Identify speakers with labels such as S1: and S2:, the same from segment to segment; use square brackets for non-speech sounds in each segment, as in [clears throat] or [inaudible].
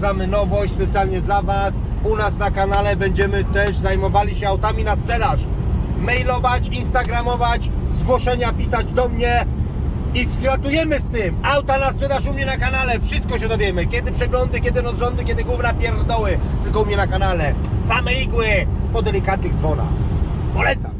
S1: wprowadzamy nowość specjalnie dla Was. U nas na kanale będziemy też zajmowali się autami na sprzedaż. Mailować, instagramować, zgłoszenia pisać do mnie i skratujemy z tym. Auta na sprzedaż u mnie na kanale. Wszystko się dowiemy. Kiedy przeglądy, kiedy rozrządy, kiedy gówna pierdoły. Tylko u mnie na kanale. Same igły po delikatnych dzwonach. Polecam.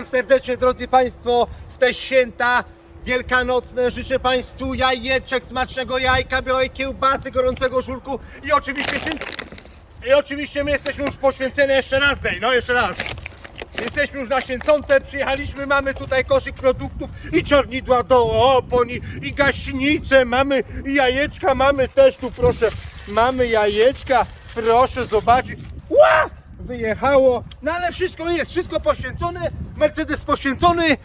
S1: Witam serdecznie drodzy Państwo w te święta wielkanocne. Życzę Państwu jajeczek, smacznego jajka, białej kiełbasy, gorącego żurku i oczywiście i oczywiście my jesteśmy już poświęceni jeszcze raz dej, no jeszcze raz. Jesteśmy już na święconce, przyjechaliśmy, mamy tutaj koszyk produktów i czarnidła do opon i, gaśnicę, mamy i jajeczka, mamy też tu proszę, mamy jajeczka, proszę zobaczyć. Ła! Wyjechało, no ale wszystko jest, wszystko poświęcone, Mercedes poświęcony,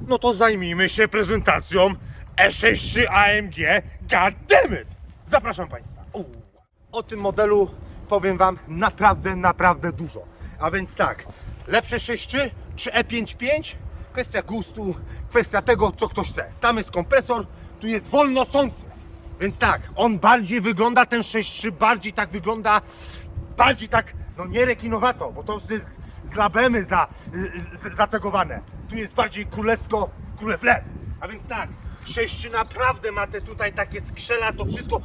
S1: no to zajmijmy się prezentacją E63 AMG Goddammit! Zapraszam Państwa. Uuu. O tym modelu powiem Wam naprawdę, naprawdę dużo. A więc tak, lepsze 6.3 czy E55? Kwestia gustu, kwestia tego, co ktoś chce. Tam jest kompresor, tu jest wolno sący. Więc tak, on bardziej wygląda, ten 6.3 bardziej tak wygląda, bardziej tak, no nie rekinowato, bo to jest z labemy za, z, zategowane. Tu jest bardziej królewsko, królew lew. A więc tak, 6.3 naprawdę ma te tutaj takie skrzela, to wszystko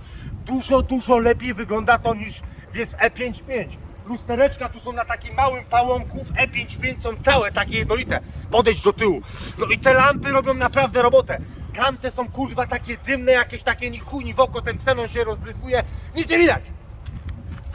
S1: dużo, dużo lepiej wygląda to niż jest E55. Lustereczka tu są na takim małym pałąku, w E55 są całe takie jednolite. Podejdź do tyłu. No i te lampy robią naprawdę robotę. Tamte są kurwa takie dymne, jakieś takie ni chuj, ni w oko, ten ksenon się rozbryzguje, nic nie widać.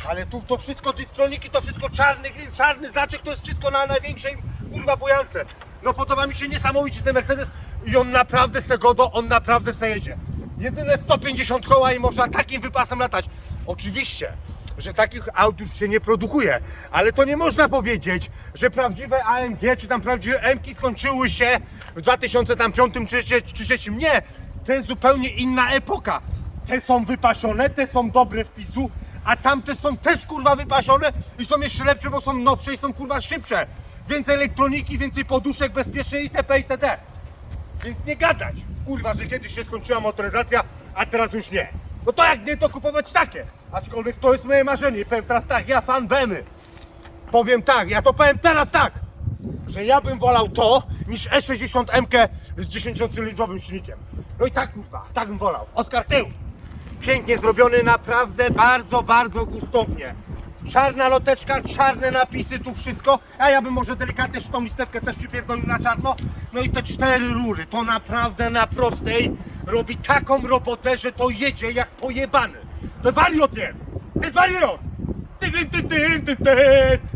S1: Ale tu to wszystko, te stroniki, to wszystko czarny czarny znaczek, to jest wszystko na największej kurwa bojance. No podoba mi się niesamowicie ten Mercedes i on naprawdę se godo, on naprawdę se jedzie. Jedyne 150 koła i można takim wypasem latać. Oczywiście, że takich aut już się nie produkuje, ale to nie można powiedzieć, że prawdziwe AMG czy tam prawdziwe M-ki skończyły się w 2005 czy 2003. Nie, to jest zupełnie inna epoka. Te są wypasione, te są dobre w pizdu, a tamte są też kurwa wypasione i są jeszcze lepsze, bo są nowsze i są kurwa szybsze. Więcej elektroniki, więcej poduszek, bezpieczne itp. itd. Więc nie gadać, kurwa, że kiedyś się skończyła motoryzacja, a teraz już nie. No to jak nie, to kupować takie. Aczkolwiek to jest moje marzenie. Powiem teraz tak, ja fan Bemy. Powiem tak, ja to powiem teraz tak, że ja bym wolał to niż E60M z 10-cylindrowym silnikiem. No i tak kurwa, tak bym wolał. Oskar tył. Pięknie zrobiony, naprawdę bardzo, bardzo gustownie. Czarna loteczka, czarne napisy, tu wszystko. A ja bym może delikatnie tą listewkę też przypierdolił na czarno. No i te cztery rury, to naprawdę na prostej robi taką robotę, że to jedzie jak pojebany. To wariot jest! To jest wariot! Ty, ty, ty, ty, ty, ty.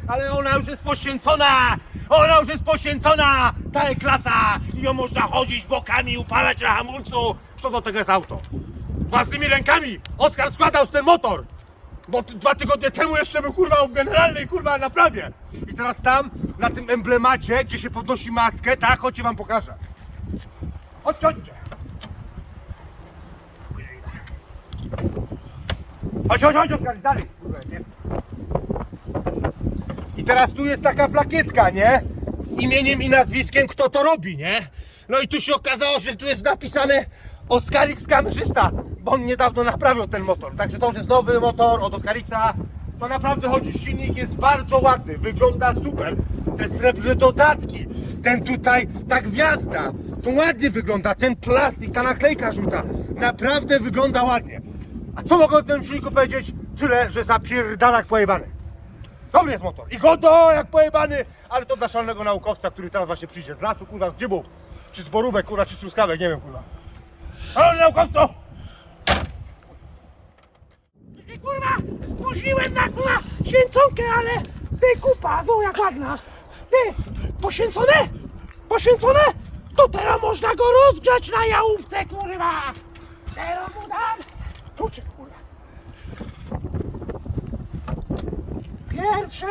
S1: Ale ona już jest poświęcona! Ona już jest poświęcona! Ta klasa! I ją można chodzić bokami, upalać na hamulcu! Co do tego jest auto? Własnymi rękami Oskar składał z ten motor! Bo dwa tygodnie temu jeszcze był kurwa w generalnej kurwa naprawie! I teraz tam, na tym emblemacie, gdzie się podnosi maskę, tak, chodźcie wam pokażę. Chodźcie, chodźcie! Chodź, chodź, chodź, Oskar, dalej! Kurwa, nie. I teraz tu jest taka plakietka, nie? Z imieniem i nazwiskiem, kto to robi, nie? No i tu się okazało, że tu jest napisane Oskarix kamerzysta, bo on niedawno naprawił ten motor. Także to już jest nowy motor od Oskarixa. To naprawdę chodzi, silnik jest bardzo ładny, wygląda super. Te srebrne dodatki, ten tutaj, ta gwiazda, to ładnie wygląda, ten plastik, ta naklejka żółta, naprawdę wygląda ładnie. A co mogę o tym silniku powiedzieć? Tyle, że zapierdala jak pojebany. Dobry jest motor. I godo jak pojebany, ale to dla szalonego naukowca, który teraz właśnie przyjdzie z lasu, kurwa, z grzybów. Czy z borówek, kurwa, czy z truskawek, nie wiem, kurwa. Halo, naukowco!
S2: Ty kurwa, zmusiłem na kurwa święconkę, ale ty kupa, zo jak ładna. Ty, poświęcone? Poświęcone? To teraz można go rozgrzać na jałówce, kurwa. Teraz mu dam. Kluczyk, kurwa. Pierwsze,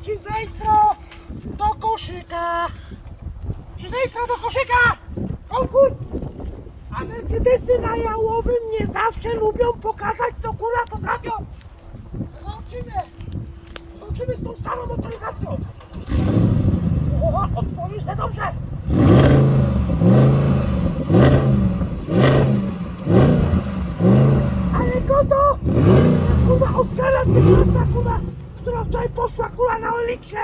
S2: ci zejstro do koszyka. Ci zejstro do koszyka. Konkurs. A Mercedesy na Jałowym nie zawsze lubią pokazać, co kurwa potrafią. Zobaczymy. Zobaczymy z tą starą motoryzacją. O, odpowił se dobrze. Ale koto! Kurwa, Oskara Cyklasa, kurwa, która wczoraj poszła, kurwa, na Oliksie.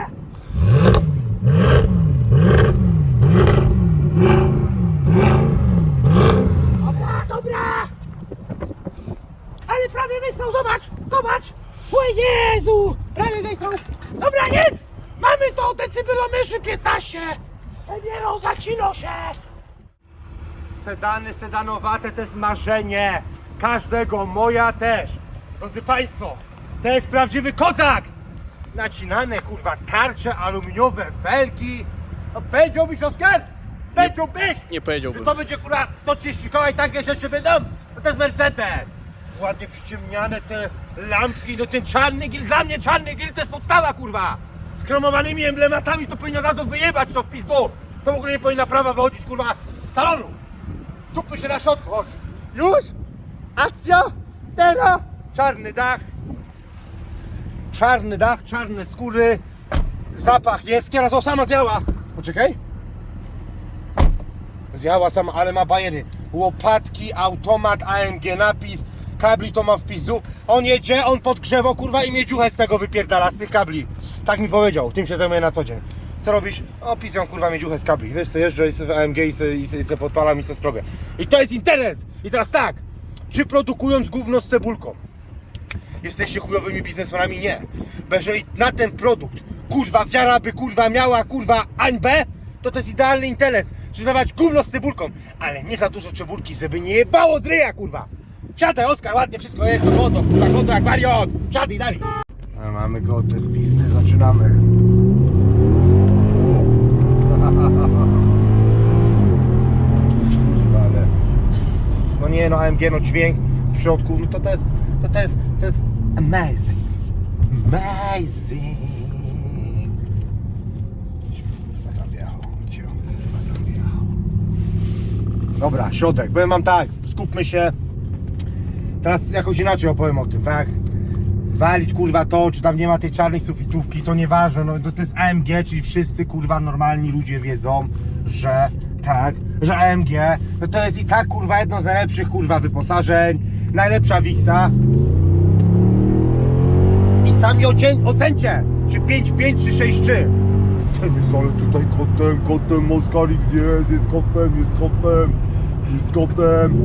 S2: Dobra, dobra! Wystał, zobacz, zobacz! O Jezu! Prawie wystał! Dobra, jest! Mamy to, decybelometrzy 15! Premiero, zacino się!
S1: Sedany, sedanowate to jest marzenie każdego, moja też. Drodzy Państwo, to jest prawdziwy kozak! Nacinane, kurwa, tarcze, aluminiowe felki. No, powiedziałbyś, Oskar? Powiedziałbyś!
S3: Nie powiedziałbym.
S1: Że to będzie, kurwa, 130 koła i takie rzeczy będą? No to jest Mercedes! Ładnie przyciemniane te lampki, no ten czarny gil, dla mnie czarny gil to jest podstawa, kurwa! Z kromowanymi emblematami to powinno razu wyjebać to w pizdu! To w ogóle nie powinna prawa wychodzić, kurwa, z salonu! Dupy się na środku, chodź! Już? Akcja! Teraz! Czarny dach. Czarny dach, czarne skóry. Zapach jest. Kieras, o, sama zjała. Poczekaj. Zjała sama, ale ma bajery. Łopatki, automat, AMG napis. Kabli to ma w pizdu. On jedzie, on podgrzewał, kurwa, i mnie dziuchę z tego wypierdala, z tych kabli. Tak mi powiedział, tym się zajmuję na co dzień. Co robisz? O, pisją, kurwa, mnie dziuchę z kabli. Wiesz co, jeżdżę w AMG i se, podpalam i se skrogę. I to jest interes! I teraz tak, czy produkując gówno z cebulką, jesteście chujowymi biznesmenami? Nie. Bo jeżeli na ten produkt, kurwa, wiara by, kurwa, miała, kurwa, hańbę, to to jest idealny interes. Sprzedawać gówno z cebulką, ale nie za dużo cebulki, żeby nie jebało z ryja, kurwa. Siadaj, Oskar, ładnie wszystko jest, to wodą, kurwa, wodą jak wariot. Siadaj, dalej. Mamy gotę z pisty, zaczynamy. [laughs] No nie, no AMG, no dźwięk w środku, no to to jest, to, to jest, to jest amazing. Amazing. Dobra, środek, powiem wam tak, skupmy się. Teraz jakoś inaczej opowiem o tym, tak? Walić kurwa to, czy tam nie ma tej czarnej sufitówki, to nieważne, no to, jest AMG, czyli wszyscy kurwa normalni ludzie wiedzą, że tak, że AMG, no to jest i tak kurwa jedno z najlepszych kurwa wyposażeń, najlepsza Wixa. I sami ocen ocencie, czy 5-5 czy 6 czy. Ten jest ale tutaj kotem, kotem, Oscar X jest, jest kotem, jest kotem, jest kotem.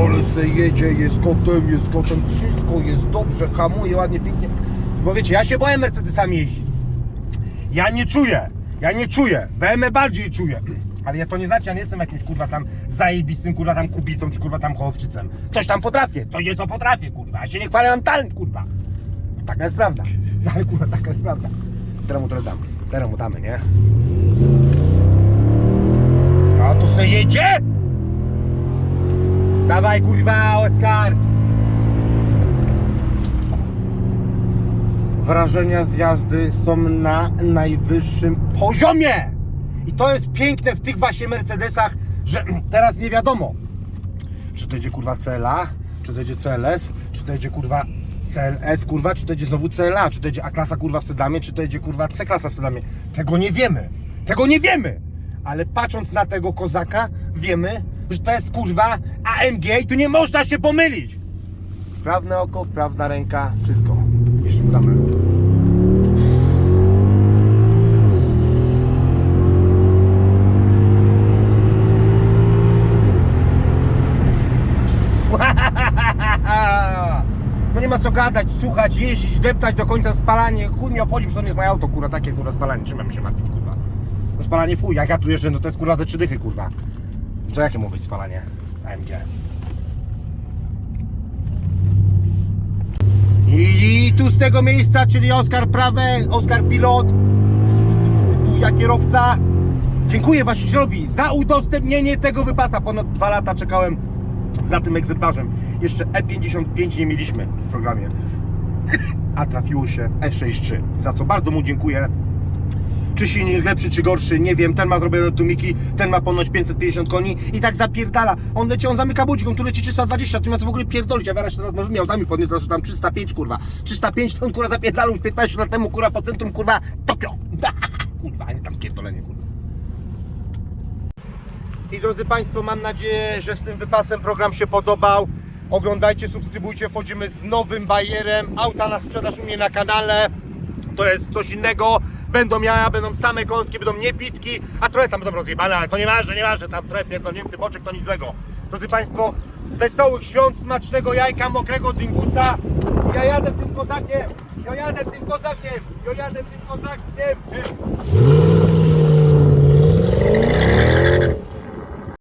S1: Ale se jedzie, jest kotem, jest kotem, wszystko jest dobrze, hamuje ładnie, pięknie. Bo wiecie, ja się boję Mercedesami jeździć. Ja nie czuję, ja nie czuję, BMW bardziej czuję. [clears throat] Ale ja to nie znaczy, ja nie jestem jakimś kurwa tam zajebistym, kurwa tam kubicą, czy kurwa tam hołowczycem. Coś tam potrafię, to nieco potrafię, kurwa. Ja się nie chwalę, mam talent, kurwa. Taka jest prawda. No ale kurwa, taka jest prawda. Teraz mu trochę damy, teraz mu damy, nie? A tu se jedzie? Dawaj kurwa, Oskar! Wrażenia z jazdy są na najwyższym poziomie! I to jest piękne w tych właśnie Mercedesach, że [clears throat] teraz nie wiadomo, czy to idzie kurwa CLA, czy to idzie CLS, czy to idzie kurwa CLS kurwa, czy to idzie znowu CLA, czy to idzie A-klasa kurwa w sedamie, czy to idzie kurwa C-klasa w sedamie. Tego nie wiemy. Tego nie wiemy! Ale patrząc na tego kozaka, wiemy, że to jest kurwa AMG i tu nie można się pomylić. Wprawne oko, wprawna ręka, wszystko. Jeszcze mu damy. [laughs] No nie ma co gadać, słuchać, jeździć, deptać do końca spalanie. Chuj mnie obchodzi, to nie jest moje auto, kurwa, takie kurwa spalanie. Czym mam się martwić, kurwa? Spalanie fuj, jak ja tu jeżdżę, no to jest kurwa ze trzy dychy, kurwa. To jakie być spalanie? AMG. I tu z tego miejsca, czyli Oskar Prawe, Oskar Pilot, ja kierowca. Dziękuję właścicielowi za udostępnienie tego wypasa. Ponad dwa lata czekałem za tym egzemplarzem. Jeszcze E55 nie mieliśmy w programie, a trafiło się E63, za co bardzo mu dziękuję. Czy silnik lepszy, czy gorszy, nie wiem. Ten ma zrobione tumiki, ten ma ponoć 550 koni i tak zapierdala. On leci, on zamyka budzik, on tu leci 320, ty w ogóle pierdolić. Ja teraz teraz miał tam mi podnieść, że tam 305, kurwa. 305 to on kurwa zapierdalał już 15 lat temu, kurwa, po centrum, kurwa, Tokio. [laughs] kurwa, a nie tam pierdolenie, kurwa. I drodzy Państwo, mam nadzieję, że z tym wypasem program się podobał. Oglądajcie, subskrybujcie, wchodzimy z nowym bajerem. Auta na sprzedaż u mnie na kanale. To jest coś innego. Będą jaja, będą same kąskie, będą niepitki, a trochę tam będą rozjebane, ale to nieważne, nieważne, tam trochę pierdolnięty boczek, to nic złego. Drodzy Państwo, wesołych świąt, smacznego jajka, mokrego dinguta. Ja jadę tym kozakiem, ja jadę tym kozakiem, ja jadę tym kozakiem.